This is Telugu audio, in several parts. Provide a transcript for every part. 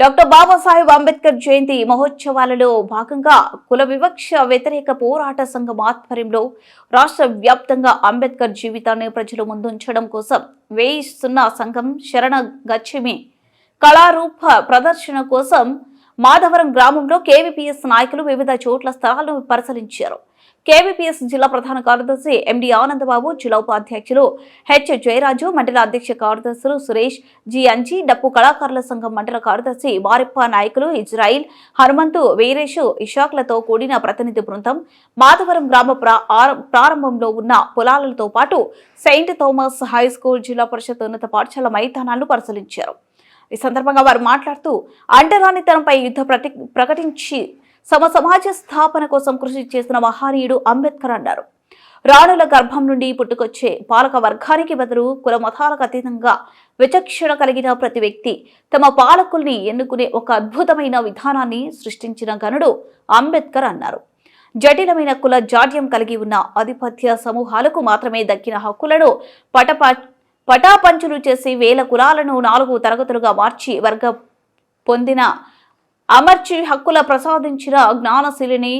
డాక్టర్ బాబాసాహెబ్ అంబేద్కర్ జయంతి మహోత్సవాలలో భాగంగా కుల వివక్ష వ్యతిరేక పోరాట సంఘం ఆధ్వర్యంలో రాష్ట్ర వ్యాప్తంగా అంబేద్కర్ జీవితాన్ని ప్రజల ముందుంచడం కోసం వేయిస్తున్న సంఘం శరణ గచ్చిమి కళారూప ప్రదర్శన కోసం మాధవరం గ్రామంలో కేవీపీఎస్ నాయకులు వివిధ చోట్ల స్థలాలను పరిశీలించారు. కేవీపీఎస్ జిల్లా ప్రధాన కార్యదర్శి ఎండి ఆనందబాబు జిల్లా ఉపాధ్యక్షులు హెచ్ జయరాజు మండల అధ్యక్ష కార్యదర్శులు సురేష్ జి అంజి డప్పు కళాకారుల సంఘం మండల కార్యదర్శి వారిప్ప నాయకులు ఇజ్రాయిల్ హనుమంతు వీరేషు ఇషాక్లతో కూడిన ప్రతినిధి బృందం మాధవరం గ్రామ ప్రా- ప్రారంభంలో ఉన్న పొలాలతో పాటు సెయింట్ థామస్ హై స్కూల్ జిల్లా పరిషత్ ఉన్నత పాఠశాల మైదానాలను పరిశీలించారు. ఈ సందర్భంగా వారు మాట్లాడుతూ అంటరానితనంపై యుద్ధ ప్రకటించి సమ సమాజ స్థాపన కోసం కృషి చేసిన మహనీయుడు అంబేద్కర్ అన్నారు. రాణుల గర్భం నుండి పుట్టుకొచ్చే పాలక వర్గానికి బదులు కుల మతాలకు అతీతంగా విచక్షణ కలిగిన ప్రతి వ్యక్తి తమ పాలకుల్ని ఎన్నుకునే ఒక అద్భుతమైన విధానాన్ని సృష్టించిన గనుడు అంబేద్కర్ అన్నారు. జటిలమైన కుల జాడ్యం కలిగి ఉన్న ఆధిపత్య సమూహాలకు మాత్రమే దక్కిన హక్కులను పటపా పటాపంచులు చేసి వేల కులాలను నాలుగు తరగతులుగా మార్చి వర్గ పొందిన అమర్చి హక్కుల ప్రసాదించిన జ్ఞానశీలిని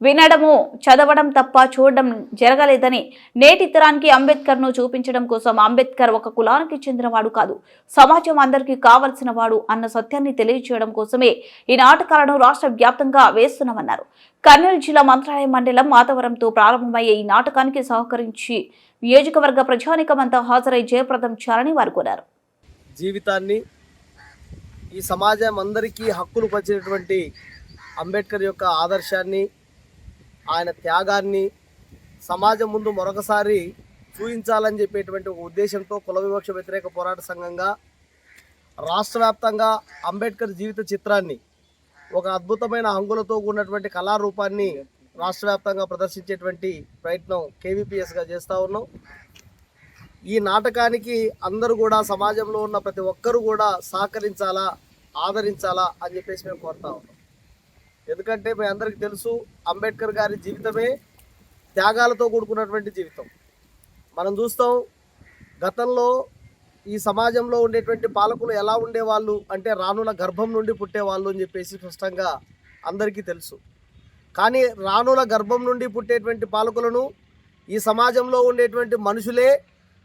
వినడము చదవడం తప్ప చూడడం జరగలేదని నేటి తరానికి అంబేద్కర్ను చూపించడం కోసం అంబేద్కర్ ఒక కులానికి చెందినవాడు కాదు. సమాజం అందరికీ కావలసిన వాడు అన్న సత్యాన్ని తెలియజేయడం కోసమే ఈ నాటకాలను రాష్ట్ర వ్యాప్తంగా వేస్తున్నామన్నారు. కర్నూలు జిల్లా మంత్రాలయ మండలం మాతవరంతో ప్రారంభమయ్యే ఈ నాటకానికి సహకరించి నియోజకవర్గ ప్రజానికమంతా హాజరై జయప్రదం చేయాలని వారు కోరారు. జీవితాన్ని ఈ సమాజం అందరికీ హక్కులు పంచినటువంటి అంబేద్కర్ యొక్క ఆదర్శాన్ని ఆయన త్యాగాన్ని సమాజం ముందు మరొకసారి చూపించాలని చెప్పేటువంటి ఒక ఉద్దేశంతో కుల వివక్ష వ్యతిరేక పోరాట సంఘంగా రాష్ట్ర వ్యాప్తంగా అంబేద్కర్ జీవిత చిత్రాన్ని ఒక అద్భుతమైన హంగులతో కూడినటువంటి కళారూపాన్ని రాష్ట్ర వ్యాప్తంగా ప్రదర్శించేటువంటి ప్రయత్నం కేవీపీఎస్గా చేస్తూ ఉన్నాం. ఈ నాటకానికి అందరూ కూడా సమాజంలో ఉన్న ప్రతి ఒక్కరూ కూడా సహకరించాలా ఆదరించాలా అని చెప్పేసి మేము కోరుతా ఉన్నాం. ఎందుకంటే మీ అందరికీ తెలుసు అంబేద్కర్ గారి జీవితమే త్యాగాలతో కూడుకున్నటువంటి జీవితం. మనం చూస్తాం గతంలో ఈ సమాజంలో ఉండేటువంటి పాలకులు ఎలా ఉండేవాళ్ళు అంటే రానుల గర్భం నుండి పుట్టేవాళ్ళు అని చెప్పేసి స్పష్టంగా అందరికీ తెలుసు. కానీ రానుల గర్భం నుండి పుట్టేటువంటి పాలకులను ఈ సమాజంలో ఉండేటువంటి మనుషులే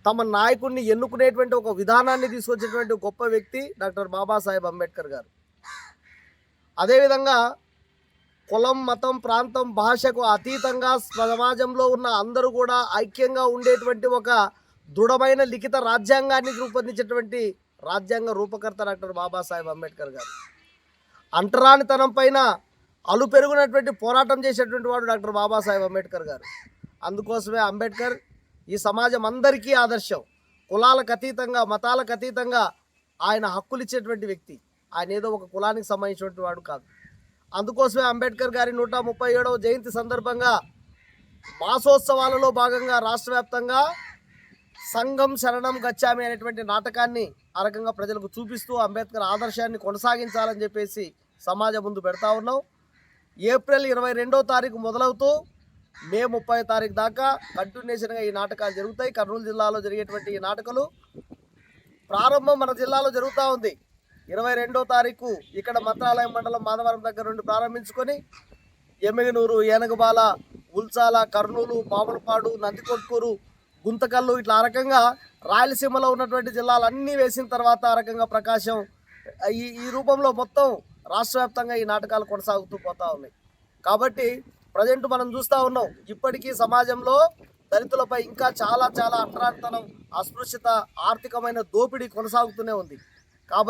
తమ నాయకుడిని ఎన్నుకునేటువంటి ఒక విధానాన్ని తీసుకొచ్చేటువంటి గొప్ప వ్యక్తి డాక్టర్ బాబాసాహెబ్ అంబేద్కర్ గారు. అదేవిధంగా కులం మతం ప్రాంతం భాషకు అతీతంగా సమాజంలో ఉన్న అందరూ కూడా ఐక్యంగా ఉండేటువంటి ఒక దృఢమైన లిఖిత రాజ్యాంగాన్ని రూపొందించేటువంటి రాజ్యాంగ రూపకర్త డాక్టర్ బాబాసాహెబ్ అంబేద్కర్ గారు. అంటరానితనం పైన అలు పెరుగునటువంటి పోరాటం చేసేటువంటి వాడు డాక్టర్ బాబాసాహెబ్ అంబేద్కర్ గారు. అందుకోసమే అంబేద్కర్ ఈ సమాజం అందరికీ ఆదర్శం. కులాలకు అతీతంగా మతాలకు అతీతంగా ఆయన హక్కులు ఇచ్చేటువంటి వ్యక్తి. ఆయన ఏదో ఒక కులానికి సంబంధించినటువంటి వాడు కాదు. అందుకోసమే అంబేద్కర్ గారి నూట ముప్పై ఏడవ జయంతి సందర్భంగా మాసోత్సవాలలో భాగంగా రాష్ట్ర వ్యాప్తంగా సంఘం శరణం గచ్చామి అనేటువంటి నాటకాన్ని ఆ రకంగా ప్రజలకు చూపిస్తూ అంబేద్కర్ ఆదర్శాన్ని కొనసాగించాలని చెప్పేసి సమాజం ముందు పెడతా ఉన్నాం. ఏప్రిల్ ఇరవై రెండో తారీఖు మొదలవుతూ మే ముప్పై తారీఖు దాకా కంటిన్యూషన్గా ఈ నాటకాలు జరుగుతాయి. కర్నూలు జిల్లాలో జరిగేటువంటి ఈ నాటకాలు ప్రారంభం మన జిల్లాలో జరుగుతూ ఉంది. ఇరవై రెండో తారీఖు ఇక్కడ మంత్రాలయం మండలం మాధవరం దగ్గర నుండి ప్రారంభించుకొని ఎమ్మిగనూరు ఏనగబాల ఉల్చాల కర్నూలు పాములపాడు నందికొట్కూరు గుంతకల్లు ఇట్లా ఆ రకంగా రాయలసీమలో ఉన్నటువంటి జిల్లాలన్నీ వేసిన తర్వాత ఆ రకంగా ప్రకాశం ఈ ఈ రూపంలో మొత్తం రాష్ట్ర వ్యాప్తంగా ఈ నాటకాలు కొనసాగుతూ పోతా ఉన్నాయి. కాబట్టి ప్రజెంట్ మనం చూస్తూ ఉన్నాం ఇప్పటికీ సమాజంలో దళితులపై ఇంకా చాలా చాలా అంటరానితనం అస్పృశ్యత ఆర్థికమైన దోపిడీ కొనసాగుతూనే ఉంది. కాబట్టి